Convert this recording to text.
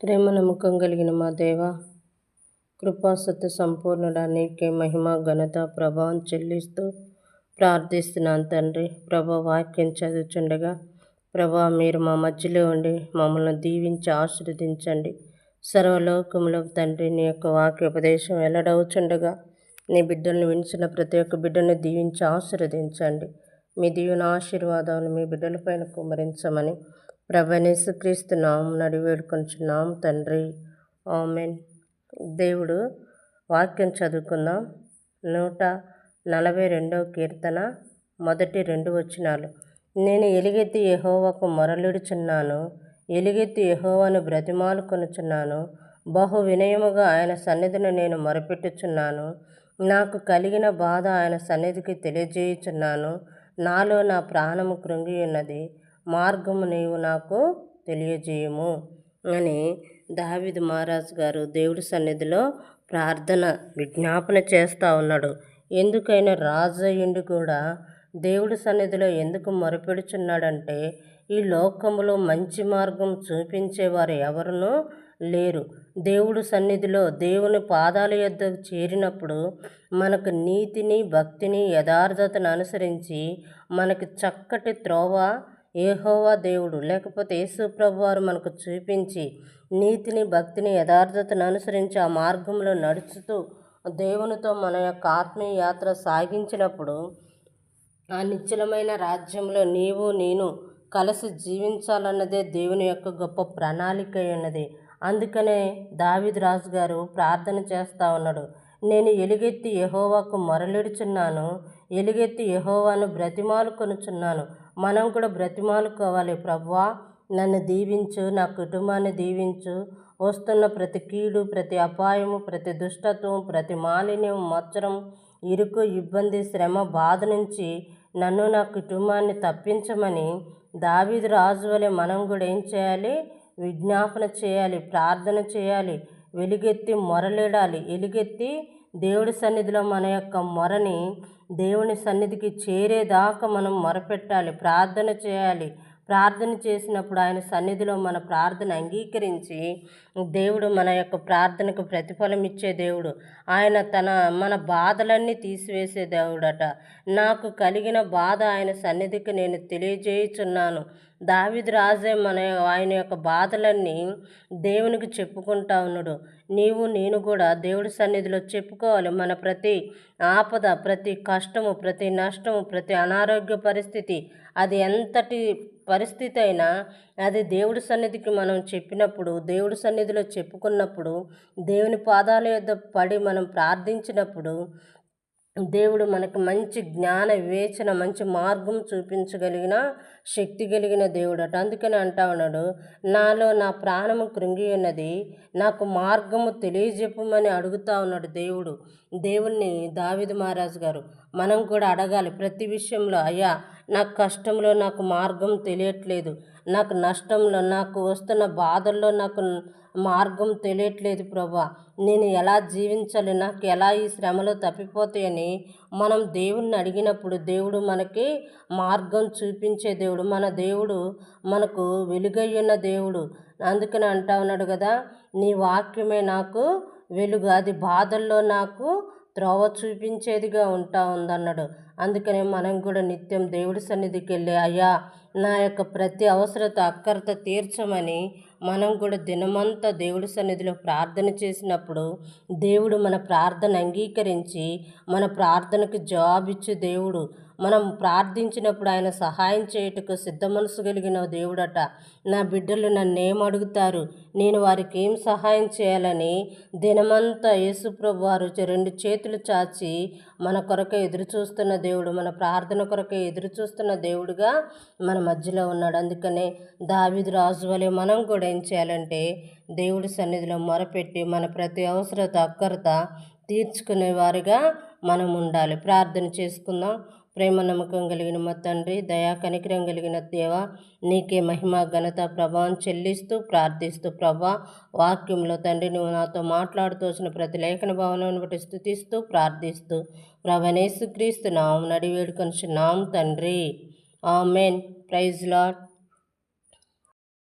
ప్రేమ నమ్మకం కలిగిన మా దేవ కృపాసత్య సంపూర్ణుడా నీకే మహిమ ఘనత ప్రభావం చెల్లిస్తూ ప్రార్థిస్తున్నాను తండ్రి. ప్రభా వాక్యం చదువుచుండగా ప్రభా మీరు మా మధ్యలో ఉండి మమ్మల్ని దీవించి ఆశీర్వదించండి. సర్వలోకంలో తండ్రి నీ యొక్క వాక్య ఉపదేశం వెల్లడవుచుండగా నీ బిడ్డలను వినిచిన ప్రతి ఒక్క బిడ్డను దీవించి ఆశీర్వదించండి. మీ దీవెన ఆశీర్వాదాలు మీ బిడ్డలపైన కుమరించమని ప్రభనేసుక్రీస్తు నామం నడి వేడుకొంచున్నాం తండ్రి. ఆమెన్. దేవుడు వాక్యం చదువుకుందాం. నూట నలభై రెండవ కీర్తన మొదటి రెండు వచనాలు. నేను ఎలుగెత్తి యహోవకు మొరలిడుచున్నాను ఎలుగెత్తి యహోవను బ్రతిమాలు కొనుచున్నాను బహు వినయముగా ఆయన సన్నిధిని నేను మొరపెట్టుచున్నాను నాకు కలిగిన బాధ ఆయన సన్నిధికి తెలియజేయుచున్నాను నాలో నా ప్రాణము కృంగి ఉన్నది మార్గము నీవు నాకు తెలియజేయము అని దావిద్ మహారాజు గారు దేవుడి సన్నిధిలో ప్రార్థన విజ్ఞాపన చేస్తూ ఉన్నాడు. ఎందుకైనా రాజయ్యుండి కూడా దేవుడి సన్నిధిలో ఎందుకు మొరపెడుచున్నాడంటే ఈ లోకంలో మంచి మార్గం చూపించేవారు ఎవరునూ లేరు. దేవుడు సన్నిధిలో దేవుని పాదాల యొద్ద చేరినప్పుడు మనకు నీతిని భక్తిని యథార్థతను అనుసరించి మనకు చక్కటి త్రోవ ఏహోవా దేవుడు. లేకపోతే యేసుప్రభు వారు మనకు చూపించి నీతిని భక్తిని యథార్థతను అనుసరించి ఆ మార్గంలో నడుచుతూ దేవునితో మన యొక్క ఆత్మీయ యాత్ర సాగించినప్పుడు ఆ నిశ్చలమైన రాజ్యంలో నీవు నేను కలిసి జీవించాలన్నదే దేవుని యొక్క గొప్ప ప్రణాళిక ఉన్నది అందుకనే దావిద్ రాజు గారు ప్రార్థన చేస్తూ ఉన్నాడు. నేను ఎలుగెత్తి యహోవాకు మొరలిడుచున్నాను ఎలుగెత్తి యహోవాను బ్రతిమాలు కొనుచున్నాను మనం కూడా బ్రతిమాలుకోవాలి ప్రభువా నన్ను దీవించు నా కుటుంబాన్ని దీవించు. వస్తున్న ప్రతి కీడు ప్రతి అపాయము ప్రతి దుష్టత్వం ప్రతి మాలిన్యం మచ్చరం ఇరుకు ఇబ్బంది శ్రమ బాధ నుంచి నన్ను నా కుటుంబాన్ని తప్పించమని దావీదు రాజు వలె మనం కూడా ఏం చేయాలి? విజ్ఞాపన చేయాలి ప్రార్థన చేయాలి. వెలుగెత్తి మొరలేడాలి. ఎలుగెత్తి దేవుడి సన్నిధిలో మన యొక్క మొరని దేవుని సన్నిధికి చేరేదాకా మనం మొరపెట్టాలి ప్రార్థన చేయాలి ప్రార్థన చేసినప్పుడు ఆయన సన్నిధిలో మన ప్రార్థన అంగీకరించి దేవుడు మన యొక్క ప్రార్థనకు ప్రతిఫలం ఇచ్చే దేవుడు. ఆయన తన మన బాధలన్నీ తీసివేసే దేవుడట. నాకు కలిగిన బాధ ఆయన సన్నిధికి నేను తెలియజేయుచున్నాను. దావిది రాజే మన ఆయన యొక్క బాధలన్నీ దేవునికి చెప్పుకుంటా ఉన్నాడు. నీవు నేను కూడా దేవుడి సన్నిధిలో చెప్పుకోవాలి. మన ప్రతి ఆపద ప్రతి కష్టము ప్రతి నష్టము ప్రతి అనారోగ్య పరిస్థితి అది ఎంతటి పరిస్థితి అయినా అది దేవుడి సన్నిధికి మనం చెప్పినప్పుడు దేవుడి సన్నిధిలో చెప్పుకున్నప్పుడు దేవుని పాదాల యొద్ద పడి మనం ప్రార్థించినప్పుడు దేవుడు మనకు మంచి జ్ఞాన వివేచన మంచి మార్గం చూపించగలిగిన శక్తి కలిగిన దేవుడు అట అందుకని అంటా ఉన్నాడు నాలో నా ప్రాణము కృంగి ఉన్నది నాకు మార్గము తెలియజెప్పమని అడుగుతా ఉన్నాడు దేవుడు దేవుణ్ణి దావిద మహారాజు గారు. మనం కూడా అడగాలి ప్రతి విషయంలో అయ్యా నాకు కష్టంలో నాకు మార్గం తెలియట్లేదు నాకు నష్టంలో నాకు వస్తున్న బాధల్లో నాకు మార్గం తెలియట్లేదు ప్రభా. నేను ఎలా జీవించాలి? నాకు ఎలా ఈ శ్రమలో తప్పిపోతాయని మనం దేవుణ్ణి అడిగినప్పుడు దేవుడు మనకి మార్గం చూపించే దేవుడు మన దేవుడు మనకు వెలుగయ్యున్న దేవుడు. అందుకని అంటా ఉన్నాడు కదా నీ వాక్యమే నాకు వెలుగు అది బాధల్లో నాకు త్రోవ చూపించేదిగా ఉంటా ఉందన్నాడు. అందుకనే మనం కూడా నిత్యం దేవుడి సన్నిధికి వెళ్ళి అయ్యా నా యొక్క ప్రతి అవసరత అక్కరత తీర్చమని మనం కూడా దినమంతా దేవుడి సన్నిధిలో ప్రార్థన చేసినప్పుడు దేవుడు మన ప్రార్థన అంగీకరించి మన ప్రార్థనకు జవాబిచ్చు దేవుడు మనం ప్రార్థించినప్పుడు ఆయన సహాయం చేయుటకు సిద్ధ మనసు కలిగిన దేవుడట. నా బిడ్డలు నన్ను అడుగుతారు? నేను వారికి ఏం సహాయం చేయాలని? దినమంతా యేసుప్రభు వారు రెండు చేతులు చాచి మన కొరకు ఎదురు చూస్తున్న దేవుడు మన ప్రార్థన కొరకే ఎదురు చూస్తున్న దేవుడుగా మన మధ్యలో ఉన్నాడు. అందుకనే దావిదు రాజు వలె మనం కూడా ఏం చేయాలంటే దేవుడి సన్నిధిలో మొరపెట్టి మన ప్రతి అవసరత అక్కరత తీర్చుకునే వారిగా మనం ఉండాలి. ప్రార్థన చేసుకుందాం. ప్రేమ నమ్మకం కలిగిన మా తండ్రి దయా కనికరం కలిగిన దేవ నీకే మహిమ ఘనత ప్రభావం చెల్లిస్తూ ప్రార్థిస్తూ ప్రభా వాక్యంలో తండ్రి నువ్వు నాతో మాట్లాడుతూ వచ్చిన ప్రతి లేఖన భావనను బట్టి స్థుతిస్తూ ప్రార్థిస్తూ ప్రభనేసు క్రీస్తు నామం నడివేడుకొని నాం తండ్రి. ఆమెన్. Praise lot